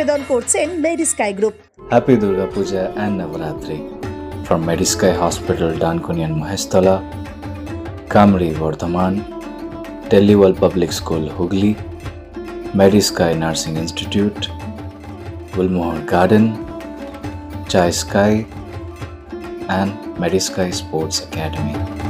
নিবেদন করছেন Merry Sky group Happy Durga Puja and Navaratri from Medisky Hospital, Dankuni and Mahestala, Kamri, Vardhaman, Delhiwal Public School, Hooghly, Medisky Nursing Institute, Gulmohar Garden, Chai Sky, and Medisky Sports Academy.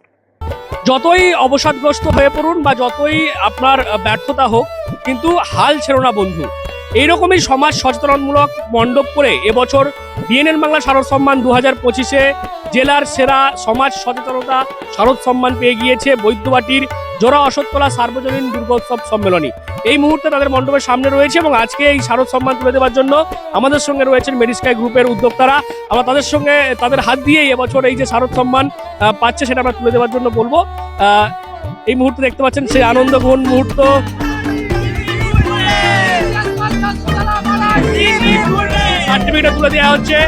যতই অবসাদগ্রস্ত হয়ে পড়ুন বা যতই আপনার ব্যর্থতা হোক, কিন্তু হাল ছেড়ো না, বন্ধু। এইরকমই সমাজ সচেতনমূলক মণ্ডপ করে এবছর বিএনএন বাংলা শারদ সম্মান দু হাজার পঁচিশে জেলার সেরা সমাজ সচেতনতা শারদ সম্মান পেয়ে গিয়েছে বৈদ্যবাটির জোড়া অশোকতলা সার্বজনীন দুর্গোৎসব সম্মেলনী। এই মুহূর্তে তাদের মণ্ডপের সামনে রয়েছে এবং আজকে এই শারদ সম্মান তুলে দেওয়ার জন্য আমাদের সঙ্গে রয়েছেন মেডিস্কাই গ্রুপের উদ্যোক্তারা। আমরা তাদের সঙ্গে, তাদের হাত দিয়েই এবছর এই যে শারদ সম্মান পাচ্ছে সেটা আমরা তুলে দেওয়ার জন্য বলব। এই মুহূর্তে দেখতে পাচ্ছেন সেই আনন্দঘন মুহূর্ত। সার্টিফিকেট তুলে দেওয়া হচ্ছে।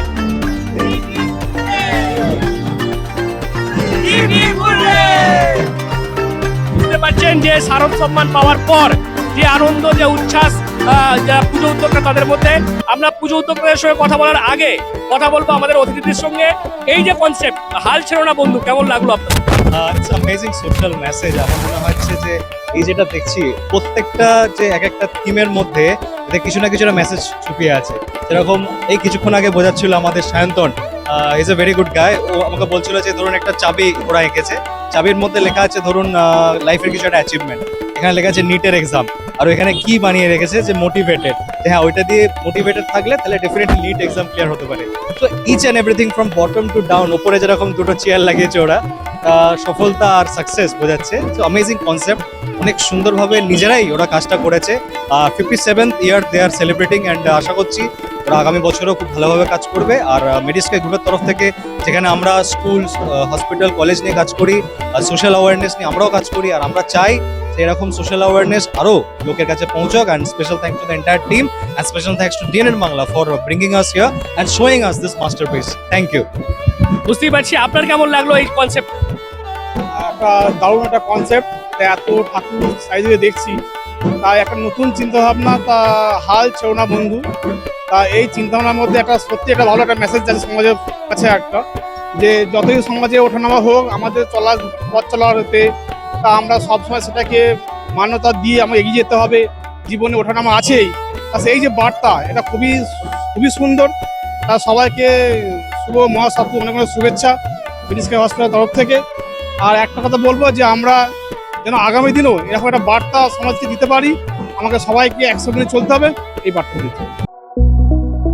পারছেন যে শারদ সম্মান পাওয়ার পর যে আনন্দ যে উচ্ছ্বাস আহ, যা পুজো উদ্যোক্তা তাদের মধ্যে আমরা পুজো উদ্যোক্তাদের সঙ্গে কথা বলার আগে কথা বলব আমাদের অতিথিদের সঙ্গে। এই যে কনসেপ্ট হাল ছেড়ো না বন্ধু কেমন লাগল সোশ্যাল মেসেজ আমার মনে হচ্ছে যে এই যেটা দেখছি প্রত্যেকটা যে এক একটা থিমের মধ্যে এতে কিছু না কিছু মেসেজ ছুপিয়ে আছে। যেরকম এই কিছুক্ষণ আগে বোঝাচ্ছিল আমাদের Sayantan. Is a very good guy ও আমাকে বলছিল যে ধরুন একটা চাবি ওরা এঁকেছে। চাবির মধ্যে লেখা আছে, ধরুন লাইফের কিছু একটা অ্যাচিভমেন্ট এখানে লেখা আছে নিটের এক্সাম আর এখানে কি বানিয়ে রেখেছে যে মোটিভেটেড হ্যাঁ ওইটা দিয়ে মোটিভেটেড থাকলে তাহলে ডেফিনেটলি নিট এক্সাম ক্লিয়ার হতে পারে। তো each and everything from bottom to down ওপরে যেরকম দুটো চেয়ার লাগিয়েছে ওরা সফলতা আর সাকসেস বোঝাচ্ছে। তো অ্যামেজিং কনসেপ্ট অনেক সুন্দরভাবে নিজেরাই ওরা কাজটা করেছে। Fifty seventh year they are celebrating and আশা করছি ওরা আগামী বছরও খুব ভালোভাবে কাজ করবে। আর মেডিস্কাই গ্রুপের তরফ থেকে যেখানে আমরা স্কুল হসপিটাল কলেজ নিয়ে কাজ করি আর সোশ্যাল অ্যাওয়ারনেস নিয়ে আমরাও কাজ করি। আর আমরা চাই যে এরকম সোশ্যাল অ্যাওয়ারনেস আরও লোকের কাছে পৌঁছক। And special thanks to the entire team and special thanks to DNN Bangla for bringing us here and showing us this masterpiece thank you বুঝতেই পারছি। আপনার কেমন লাগল এই কনসেপ্ট একটা দারুণ একটা কনসেপ্ট এত ঠাকুর সাইজে দেখছি। তা একটা নতুন চিন্তা ভাবনা তা হাল ছেও না বন্ধু। এই চিন্তা ভাবনার মধ্যে একটা সত্যি একটা ভালো একটা মেসেজ যাচ্ছে সমাজের কাছে একটা, যে যতই সমাজে ওঠানামা হোক, আমাদের চলার পথ চলাতে তা আমরা সবসময় সেটাকে মান্যতা দিয়ে আমরা এগিয়ে যেতে হবে। জীবনে ওঠানামা আছেই। তা সেই যে বার্তা, এটা খুবই খুবই সুন্দর। তা সবাইকে শুভ মহাসপ্তমী অনেক অনেক শুভেচ্ছা ব্রিটিশ হসপিটালের তরফ থেকে। আর একটা কথা বলব যে আমরা যেন আগামী দিনেও এরকম একটা বার্তা সমাজকে দিতে পারি, আমাকে সবাইকে একসঙ্গে চলতে হবে, এই বার্তা দিতে।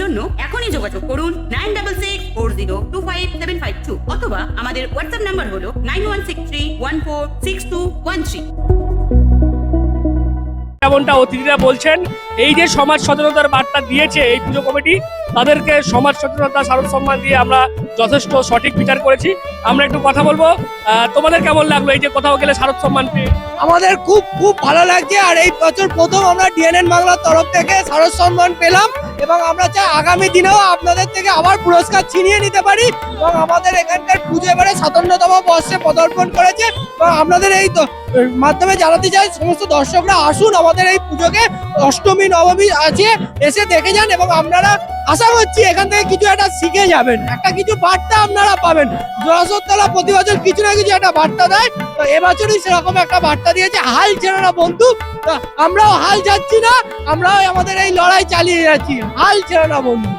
জন্য এখনই যোগাযোগ করুন nine double six four zero two five seven five two অথবা আমাদের হোয়াটসঅ্যাপ নাম্বার হলো nine one six three one four six two one three. যেমনটা অতিথিরা বলছেন এই যে সমাজ সচেতনতার বার্তা দিয়েছে এই পুজো কমিটি তাদেরকে সমাজ সচেতনতা শারদ সম্মান দিয়ে আমরা যথেষ্ট সঠিক বিচার করেছি। আমরা একটু কথা বলব। আহ, তোমাদের কেমন লাগল? এই যে কোথাও গেলে শারদ সম্মান পেয়ে? আমাদের খুব খুব ভালো লাগছে। আর এই বছর প্রথম আমরা ডিএনএন বাংলার তরফ থেকে শারদ সম্মান পেলাম। এবং আমরা চাই আগামী দিনেও আপনাদের থেকে আবার পুরস্কার ছিনিয়ে নিতে পারি এবং আমাদের এখানকার পুজো এবারে সাতান্নতম বর্ষে পদার্পণ করেছে এবং আপনাদের এই মাধ্যমে জানাতে চাই, সমস্ত দর্শকরা আসুন আমাদের এই পুজোকে অষ্টমী, নবমী আছে, এসে দেখে যান এবং আপনারা আশা করছি এখান থেকে কিছু একটা শিখে যাবেন। একটা কিছু বার্তা আপনারা পাবেন। জোড়াসতলা প্রতি বছর কিছু না কিছু একটা বার্তা দেয়। তো এবছরই সেরকম একটা বার্তা দিয়েছে, হাল ছেড়ে না বন্ধু। আমরাও হাল যাচ্ছি না, আমরাও আমাদের এই লড়াই চালিয়ে যাচ্ছি। হাল ছেড়ে না বন্ধু।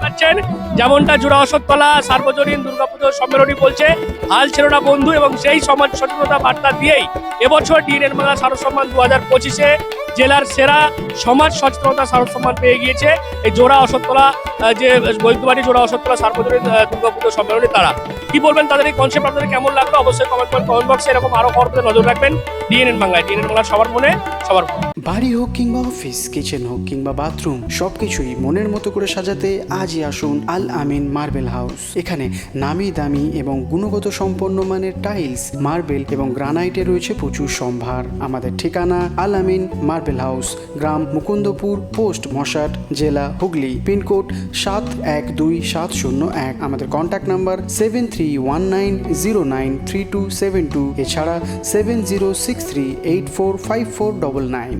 পাচ্ছেন, যেমনটা জোড়া অশোকতলা সার্বজনীন দুর্গাপুজো সম্মেলনী বলছে, হাল ছিল না বন্ধু, এবং সেই সমাজ সচেতনতা বার্তা দিয়েই এবছর ডিএনএন বাংলা শারদ সম্মান দু হাজার পঁচিশে জেলার সেরা সমাজ সচেতনতা সম্মান পেয়ে গিয়েছে। এই জোড়া আহ, যে বৈদ্যবাড়ি জোড়া অশোকতলা সার্বজনীন দুর্গাপুজো সম্মেলনী তারা। কি বলবেন তাদের এই কনসেপ্ট আপনাদের কেমন লাগল? অবশ্যই কমেন্ট করেন কমেন্ট বক্সে এরকম আরও খবর নজর রাখবেন। ডিএনএন বাংলায় ডিএনএন বাংলা সবার মনে সবার বাড়ি হোক কিংবা অফিস কিচেন হোক কিংবা বাথরুম সবকিছুই মনের মতো করে সাজাতে আজই আসুন আল আমিন মার্বেল হাউস। এখানে নামি দামি এবং গুণগত সম্পন্ন মানের টাইলস মার্বেল এবং গ্রানাইটে রয়েছে প্রচুর সম্ভার। আমাদের ঠিকানা আল আমিন মার্বেল হাউস গ্রাম মুকুন্দপুর পোস্ট মশাট জেলা হুগলি, পিনকোড সাত এক দুই সাত শূন্য এক। আমাদের contact number seven three one nine zero nine three two seven two এছাড়া seven zero six three eight four five four double nine